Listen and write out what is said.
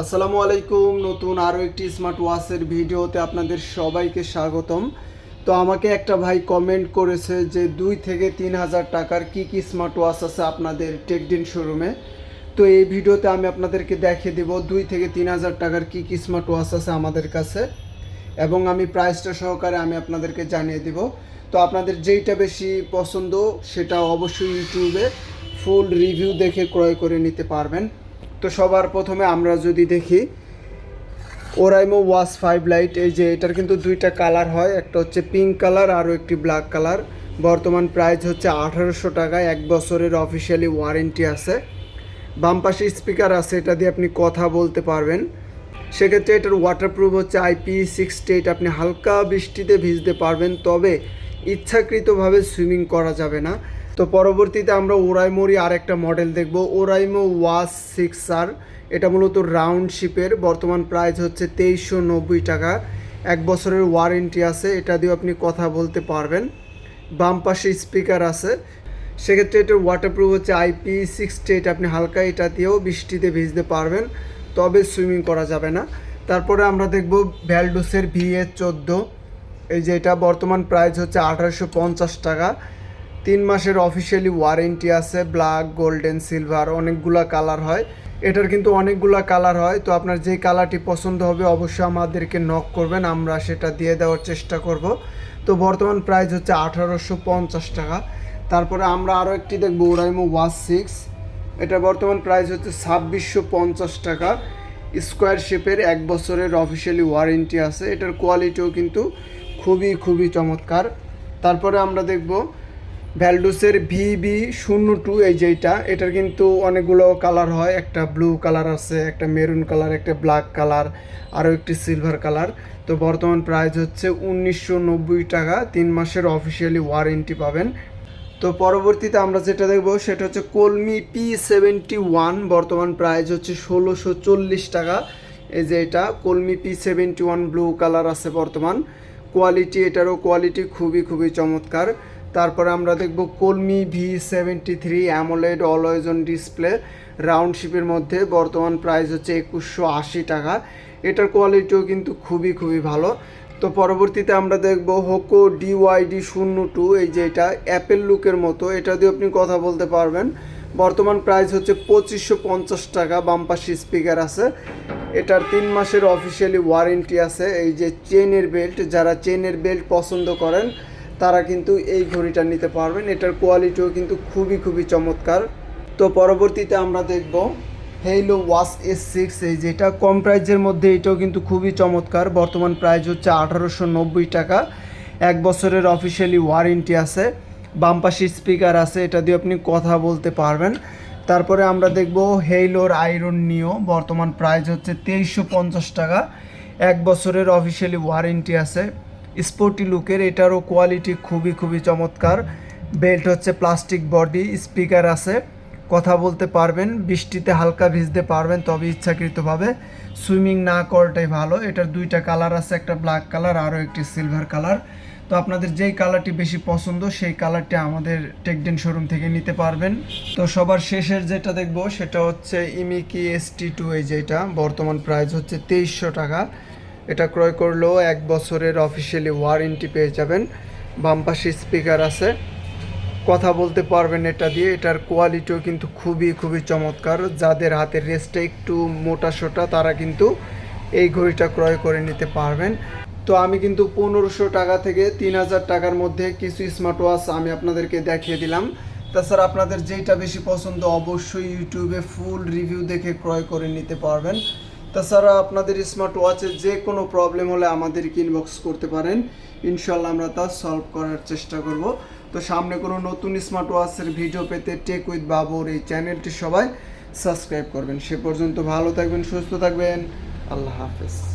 আসসালামু আলাইকুম, নতুন আরও একটি স্মার্ট ওয়াচের ভিডিওতে আপনাদের সবাইকে স্বাগতম। তো আমাকে একটা ভাই কমেন্ট করেছে যে দুই থেকে তিন হাজার টাকার কি কি স্মার্ট ওয়াচ আছে আপনাদের টেকডিন শোরুমে তো এই ভিডিওতে আমি আপনাদেরকে দেখিয়ে দেব দুই থেকে তিন হাজার টাকার কি কি স্মার্ট ওয়াচ আছে আমাদের কাছে। এবং আমি প্রাইসটা সহকারে আমি আপনাদেরকে জানিয়ে দিব। তো আপনাদের যেইটা বেশি পছন্দ সেটা অবশ্যই ইউটিউবে ফুল রিভিউ দেখে ক্রয় করে নিতে পারবেন। তো সবার প্রথমে আমরা যদি দেখি ওরাইমো ওয়াস ফাইভ লাইট এই যে এটার কিন্তু দুইটা কালার হয়, একটা হচ্ছে পিঙ্ক কালার, আরও একটি ব্ল্যাক কালার। বর্তমান প্রাইস হচ্ছে আঠারোশো টাকায় এক বছরের অফিসিয়ালি ওয়ারেন্টি আছে। বাম পাশে স্পিকার আছে, এটা দিয়ে আপনি কথা বলতে পারবেন। সেক্ষেত্রে এটার ওয়াটারপ্রুফ হচ্ছে আইপি সিক্সটি এইট আপনি হালকা বৃষ্টিতে ভিজতে পারবেন, তবে ইচ্ছাকৃতভাবে সুইমিং করা যাবে না। তো পরবর্তীতে আমরা ওরাইমোরই আরেকটা মডেল দেখব। Oraimo watch six R. এটা মূলত রাউন্ড শিপের বর্তমান প্রাইস হচ্ছে তেইশশো নব্বই টাকা। এক বছরের ওয়ারেন্টি আছে। এটা দিয়েও আপনি কথা বলতে পারবেন। বাম পাশে স্পিকার আছে। সেক্ষেত্রে এটার ওয়াটারপ্রুফ হচ্ছে আইপি সিক্সটি এইট আপনি হালকা এটা দিয়েও বৃষ্টিতে ভিজতে পারবেন। তবে সুইমিং করা যাবে না। তারপরে আমরা দেখব ভ্যালডোসের ভিএ চোদ্দ। এই যে এটা বর্তমান প্রাইস হচ্ছে আঠারোশো পঞ্চাশ টাকা। তিন মাসের অফিসিয়ালি ওয়ারেন্টি আছে ব্ল্যাক গোল্ডেন সিলভার অনেকগুলা কালার হয়। এটার কিন্তু অনেকগুলা কালার হয়, তো আপনার যেই কালারটি পছন্দ হবে অবশ্যই আমাদেরকে নক করবেন, আমরা সেটা দিয়ে দেওয়ার চেষ্টা করব। তো বর্তমান প্রাইস হচ্ছে আঠারোশো পঞ্চাশ টাকা। তারপরে আমরা আরও একটি দেখব ওরাইমো ওয়াস সিক্স এটা বর্তমান প্রাইস হচ্ছে ছাব্বিশশো পঞ্চাশ টাকা। স্কোয়ার শেপের এক বছরের অফিসিয়ালি ওয়ারেন্টি আছে। এটার কোয়ালিটিও কিন্তু খুবই খুবই চমৎকার। তারপরে আমরা দেখব ভ্যালডুসের ভিবি শূন্য টু এই যেইটা এটার কিন্তু অনেকগুলো কালার হয়। একটা ব্লু কালার আছে, একটা মেরুন কালার, একটা ব্ল্যাক কালার, আরও একটি সিলভার কালার। তো বর্তমান প্রাইস হচ্ছে উনিশশো নব্বই টাকা, তিন মাসের অফিসিয়ালি ওয়ারেন্টি পাবেন। তো পরবর্তীতে আমরা যেটা দেখব, সেটা হচ্ছে কলমি পি সেভেন্টি ওয়ান বর্তমান প্রাইস হচ্ছে ষোলোশো চল্লিশ টাকা। এই যে এটা, Colmi P seventy one blue colour আছে বর্তমান। কোয়ালিটি, এটারও কোয়ালিটি খুবই খুবই চমৎকার। তারপরে আমরা দেখব Colmi V seventy three AMOLED always on display round শিপের মধ্যে, বর্তমান প্রাইস হচ্ছে একুশশো আশি টাকা। এটার কোয়ালিটিও কিন্তু খুবই খুবই ভালো। তো পরবর্তীতে আমরা দেখব হোকো ডিওয়াইডি শূন্য টু এই যে এটা অ্যাপেল লুকের মতো, এটা দিয়ে আপনি কথা বলতে পারবেন। বর্তমান প্রাইস হচ্ছে পঁচিশশো পঞ্চাশ টাকা বামপাশি স্পিকার আছে। এটার তিন মাসের অফিসিয়ালি ওয়ারেন্টি আছে, এই যে চেনের বেল্ট যারা চেনের বেল্ট পছন্দ করেন তারা কিন্তু এই ঘড়িটা নিতে পারবেন। এটার কোয়ালিটিও কিন্তু খুবই খুবই চমৎকার। তো পরবর্তীতে আমরা দেখব হেইলো ওয়াস এস সিক্স এই যেটা কম প্রাইজের মধ্যে, এটাও কিন্তু খুবই চমৎকার। বর্তমান প্রাইস হচ্ছে আঠারোশো নব্বই টাকা। এক বছরের অফিসিয়ালি ওয়ারেন্টি আছে। বামপাশি স্পিকার আছে, এটা দিয়ে আপনি কথা বলতে পারবেন। তারপরে আমরা দেখব হেইলোর আয়রন নিও বর্তমান প্রাইস হচ্ছে তেইশশো পঞ্চাশ টাকা। এক বছরের অফিসিয়ালি ওয়ারেন্টি আছে। স্পোর্টি লুকের, এটারও কোয়ালিটি খুবই খুবই চমৎকার। বেল্ট হচ্ছে প্লাস্টিক বডি স্পিকার আছে। কথা বলতে পারবেন, বৃষ্টিতে হালকা ভিজতে পারবেন, তবে ইচ্ছাকৃতভাবে। সুইমিং না করাটাই ভালো, এটার দুইটা কালার আছে, একটা ব্ল্যাক কালার আরও একটি সিলভার কালার তো আপনাদের যেই কালারটি বেশি পছন্দ, সেই কালারটি আমাদের টেকডেন শোরুম থেকে নিতে পারবেন। তো সবার শেষের যেটা দেখব, সেটা হচ্ছে ইমিকি এস টি টু এই যেটা বর্তমান প্রাইস হচ্ছে তেইশশো টাকা। এটা ক্রয় করলেও এক বছরের অফিসিয়ালি ওয়ারেন্টি পেয়ে যাবেন। বামপাশে স্পিকার আছে। কথা বলতে পারবেন এটা দিয়ে। এটার কোয়ালিটিও কিন্তু খুবই খুবই চমৎকার। যাদের হাতের রেস্টটা একটু মোটা সোটা, তারা কিন্তু এই ঘড়িটা ক্রয় করে নিতে পারবেন। তো আমি কিন্তু পনেরোশো টাকা থেকে তিন হাজার টাকার মধ্যে কিছু স্মার্ট ওয়াচ আমি আপনাদেরকে দেখিয়ে দিলাম। তাছাড়া আপনাদের যেইটা বেশি পছন্দ, অবশ্যই ইউটিউবে ফুল রিভিউ দেখে ক্রয় করে নিতে পারবেন। তাছাড়া আপনাদের স্মার্ট ওয়াচে যে কোনো প্রবলেম হলে আমাদেরকে ইনবক্স করতে পারেন। ইনশাল্লাহ আমরা তা সলভ করার চেষ্টা করব। তো সামনে কোনো নতুন স্মার্ট ওয়াচের ভিডিও পেতে টেক উইথ বাবর এই চ্যানেলটি সবাই সাবস্ক্রাইব করবেন। সে পর্যন্ত ভালো থাকবেন, সুস্থ থাকবেন। আল্লাহ হাফেজ।